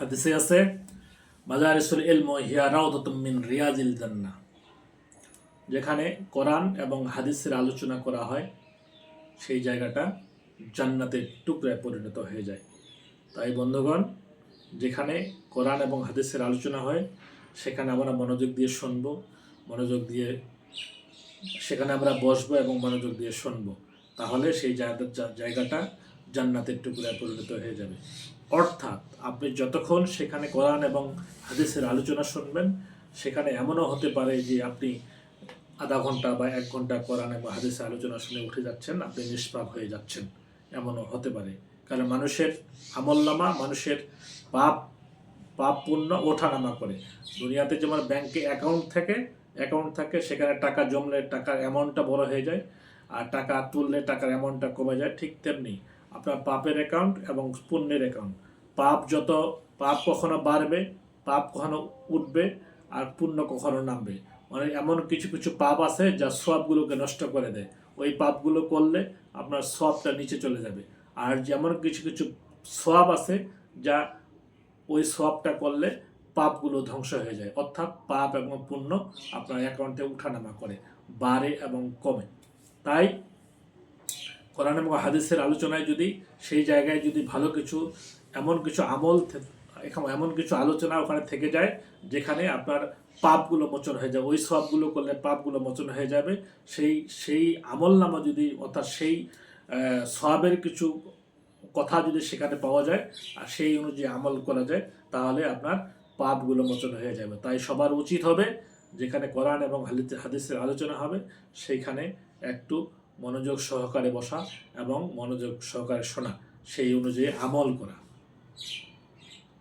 হাদিসে আছে মাজারিসুল ইলম হিয়া রাউদাতুম মিন রিয়াজিল জান্নাহ যেখানে কোরআন এবং হাদিসের আলোচনা করা হয়, সেই জায়গাটা জান্নাতের টুকরায় পরিণত হয়ে যায়। তাই বন্ধুগণ, যেখানে কোরআন এবং হাদিসের আলোচনা হয়, সেখানে আমরা মনোযোগ দিয়ে শুনব, মনোযোগ দিয়ে সেখানে আমরা বসবো এবং মনোযোগ দিয়ে শুনব। তাহলে সেই জায়গা জায়গাটা জান্নাতের টুকরায় পরিণত হয়ে যাবে। অর্থাৎ আপনি যতক্ষণ সেখানে কোরআন এবং হাদিসের আলোচনা শুনবেন, সেখানে এমনও হতে পারে যে আপনি আধা ঘণ্টা বা এক ঘণ্টা কোরআন এবং হাদিসের আলোচনা শুনে উঠে যাচ্ছেন, আপনি নিষ্পাপ হয়ে যাচ্ছেন। এমনও হতে পারে। কারণ মানুষের আমলনামা, মানুষের পাপ পাপ পুণ্য ওঠানামা করে। দুনিয়াতে যেমন ব্যাংকে অ্যাকাউন্ট থাকে অ্যাকাউন্ট থাকে, সেখানে টাকা জমলে টাকার অ্যামাউন্টটা বড় হয়ে যায়, আর টাকা তুললে টাকার অ্যামাউন্টটা কমে যায়, ঠিক তেমনি আপনার পাপের অ্যাকাউন্ট এবং পুণ্যের অ্যাকাউন্ট পাপ যত, পাপ কখনো বাড়বে, পাপ কখনো উঠবে, আর পুণ্য কখনো নামবে। মানে এমন কিছু কিছু পাপ আছে যা সবগুলোকে নষ্ট করে দেয়। ওই পাপগুলো করলে আপনার সবটা নিচে চলে যাবে। আর যেমন কিছু কিছু সব আছে যা ওই সবটা করলে পাপগুলো ধ্বংস হয়ে যায়। অর্থাৎ পাপ এবং পুণ্য আপনার অ্যাকাউন্টে উঠানামা করে, বাড়ে এবং কমে। তাই কোরআন এবং হাদিসের আলোচনায় যদি সেই জায়গায় যদি ভালো কিছু, এমন কিছু আমল এমন কিছু আলোচনা ওখানে থেকে যায় যেখানে আপনার পাপগুলো মোচন হয়ে যাবে। ওই সবগুলো করলে পাপগুলো মোচন হয়ে যাবে। সেই সেই আমল নামা যদি অর্থাৎ সেই সবের কিছু কথা যদি সেখানে পাওয়া যায় আর সেই অনুযায়ী আমল করা যায়, তাহলে আপনার পাপগুলো মোচন হয়ে যাবে। তাই সবার উচিত হবে যেখানে কোরআন এবং হাদিস- হাদিসের আলোচনা হবে, সেইখানে একটু মনোযোগ সহকারে বসা এবং মনোযোগ সহকারে শোনা সেই অনুযায়ী আমল করা।